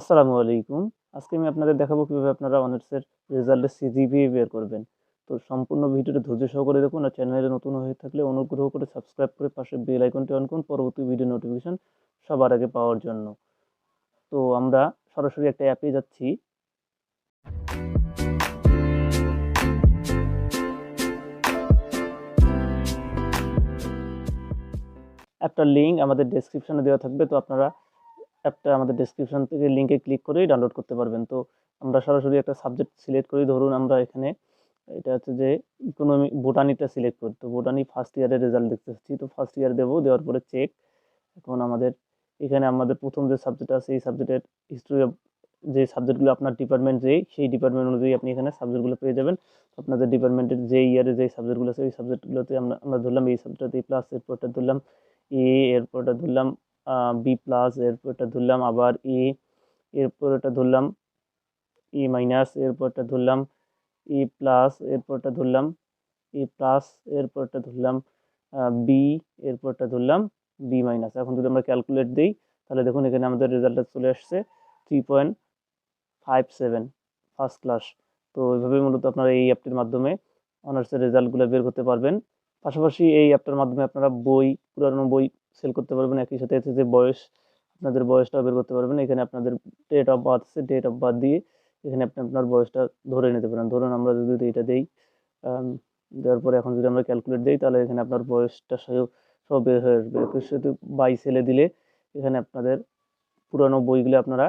আসসালামু আলাইকুম। আজকে আমি আপনাদের দেখাবো কীভাবে আপনারা অনার্সের রেজাল্টের সিজিপিএ বের করবেন। তো সম্পূর্ণ ভিডিওটা ধৈর্য সহকারে দেখুন আর চ্যানেলে নতুন হয়ে থাকলে অনুগ্রহ করে সাবস্ক্রাইব করে পাশে বেল আইকনটি অন করুন পরবর্তী ভিডিও নোটিফিকেশন সবার আগে পাওয়ার জন্য। তো আমরা সরাসরি একটা অ্যাপে যাচ্ছি। অ্যাপটার লিঙ্ক আমাদের ডেসক্রিপশনে দেওয়া থাকবে। তো আপনারা অ্যাপটা আমাদের ডেসক্রিপশন থেকে লিঙ্কে ক্লিক করেই ডাউনলোড করতে পারবেন। তো আমরা সরাসরি একটা সাবজেক্ট সিলেক্ট করি। ধরুন আমরা এখানে এটা হচ্ছে যে ইকোনমি বোটানিটা সিলেক্ট করি। তো বোটানি ফার্স্ট ইয়ারের রেজাল্ট দেখতে পাচ্ছি তো ফার্স্ট ইয়ার দেবো, দেওয়ার পরে চেক এখন আমাদের, এখানে আমাদের প্রথম যে সাবজেক্ট আছে, এই সাবজেক্টের হিস্ট্রি অফ যে সাবজেক্টগুলো আপনার ডিপার্টমেন্ট যেই, সেই ডিপার্টমেন্ট অনুযায়ী আপনি এখানে সাবজেক্টগুলো পেয়ে যাবেন। আপনাদের ডিপার্টমেন্টের যে ইয়ারে যে সাবজেক্টগুলো আছে, ওই সাবজেক্টগুলোতে আমরা আমরা ধরলাম এই সাবজেক্টটাতে প্লাস এরপরটা ধরলাম এ এরপরটা ধরলাম বি প্লাস এরপরটা ধরলাম আবার এ এরপরটা ধরলাম ই মাইনাস এরপরটা ধরলাম ই প্লাস এরপরটা ধরলাম ই প্লাস এরপরটা ধরলাম বি এরপরটা ধরলাম বি মাইনাস এখন যদি আমরা ক্যালকুলেট দিই, তাহলে দেখুন এখানে আমাদের রেজাল্টটা চলে আসছে three point five seven first class তো এইভাবে মূলত আপনারা এই অ্যাপটির মাধ্যমে অনার্সের রেজাল্টগুলো বের করতে পারবেন। পাশাপাশি এই অ্যাপটার মাধ্যমে আপনারা বই, পুরানো বই সেল করতে পারবেন। একই সাথে হচ্ছে যে বয়স, আপনাদের বয়সটাও বের করতে পারবেন। এখানে আপনাদের ডেট অফ বার্থ আছে ডেট অফ বার্থ দিয়ে এখানে আপনি আপনার বয়সটা ধরে নিতে পারেন। ধরুন আমরা যদি এটা দিই দেওয়ার পরে এখন যদি আমরা ক্যালকুলেট দিই, তাহলে এখানে আপনার বয়সটা সহ সব বের হয়ে আসবে। সাথে বাই সেলে দিলে এখানে আপনাদের পুরানো বইগুলো আপনারা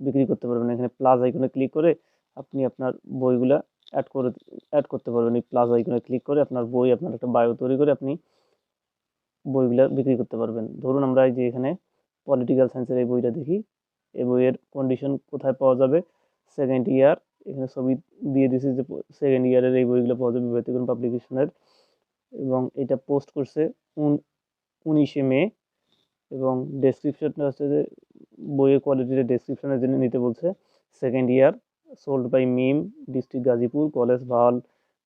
বিক্রি করতে পারবেন। এখানে প্লাস আইকনে ক্লিক করে আপনি আপনার বইগুলো অ্যাড করে অ্যাড করতে পারবেন। এই প্লাস আইকনে ক্লিক করে আপনার বই, আপনার একটা বায়ো তৈরি করে আপনি বইগুলা বিক্রি করতে পারবেন। ধরুন আমরা এই যে এখানে পলিটিক্যাল সায়েন্সের এই বইটা দেখি এই বইয়ের কন্ডিশন কোথায় পাওয়া যাবে? সেকেন্ড ইয়ার এখানে ছবি দিয়ে দিয়েছি যে সেকেন্ড ইয়ারের এই বইগুলো পাওয়া যাবে ব্যতিক্রম পাবলিকেশনের এবং এটা পোস্ট করছে উনিশে মে। এবং ডেসক্রিপশনটা হচ্ছে যে বইয়ের কোয়ালিটির ডেসক্রিপশনের জন্য নিতে বলছে। Second year solved by Mim district Gazipur, college ভালো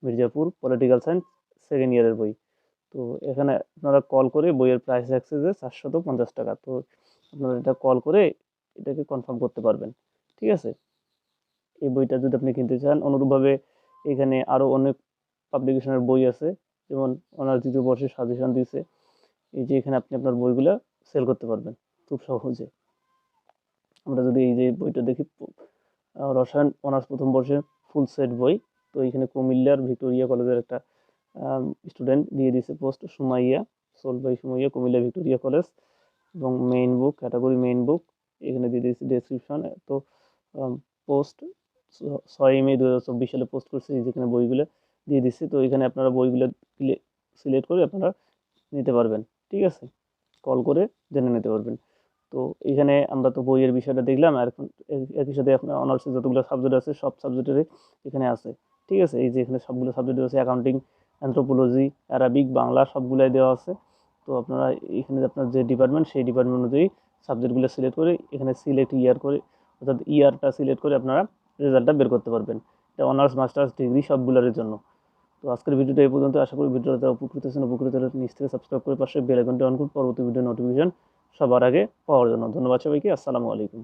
মির্জাপুর পলিটিক্যাল সায়েন্স সেকেন্ড ইয়ারের বই। তো এখানে আপনারা কল করে বইয়ের প্রাইস রাখছে যে চারশত পঞ্চাশ টাকা। তো আপনারা এটা কল করে এটাকে কনফার্ম করতে পারবেন। ঠিক আছে? এই বইটা যদি আপনি কিনতে চান, অনুরূপভাবে এখানে আরও অনেক পাবলিকেশনের বই আছে। যেমন অনার্স দ্বিতীয় বর্ষে সাজেশন দিয়েছে। এই যে এখানে আপনি আপনার বইগুলো সেল করতে পারবেন খুব সহজে। আমরা যদি এই যে বইটা দেখি রসায়ন অনার্স প্রথম বর্ষের ফুল সেট বই। তো এখানে কুমিল্লার ভিক্টোরিয়া কলেজের একটা স্টুডেন্ট দিয়ে দিয়েছে post Sumaiya solved by Sumaiya, Comilla Victoria college এবং main book category main book এখানে দিয়ে দিয়েছে ডেসক্রিপশন তো পোস্ট ছয় মে দু হাজার চব্বিশ সালে পোস্ট করছে যেখানে বইগুলো দিয়ে দিচ্ছে তো এখানে আপনারা বইগুলো সিলেক্ট করে আপনারা নিতে পারবেন, ঠিক আছে? কল করে জেনে নিতে পারবেন। তো এখানে আমরা তো বইয়ের বিষয়টা দেখলাম, আর এখন একই সাথে আপনার অনার্সের যতগুলো সাবজেক্ট আছে, সব সাবজেক্টেরই এখানে আছে, ঠিক আছে? এই যে এখানে সবগুলো সাবজেক্ট আছে অ্যাকাউন্টিং অ্যান্থ্রোপোলজি অ্যারাবিক বাংলা সবগুলাই দেওয়া আছে। তো আপনারা এখানে আপনার যে ডিপার্টমেন্ট সেই ডিপার্টমেন্ট অনুযায়ী সাবজেক্টগুলো সিলেক্ট করে এখানে সিলেক্ট ইয়ার করে, অর্থাৎ ইয়ারটা সিলেক্ট করে আপনারা রেজাল্টটা বের করতে পারবেন। এটা অনার্স মাস্টার্স ডিগ্রি সবগুলোর জন্য। তো আজকের ভিডিওটা এই পর্যন্ত। আশা করি ভিডিওটা যারা উপকৃত হয়েছেন, উপকৃত হলে নিচ থেকে সাবস্ক্রাইব করে পাশে বেল আইকনটি অন করুন। পরবর্তী ভিডিও নোটিফিকেশন সবার আগে পাওয়ার জন্য। ধন্যবাদ সবাইকে। আসসালামু আলাইকুম।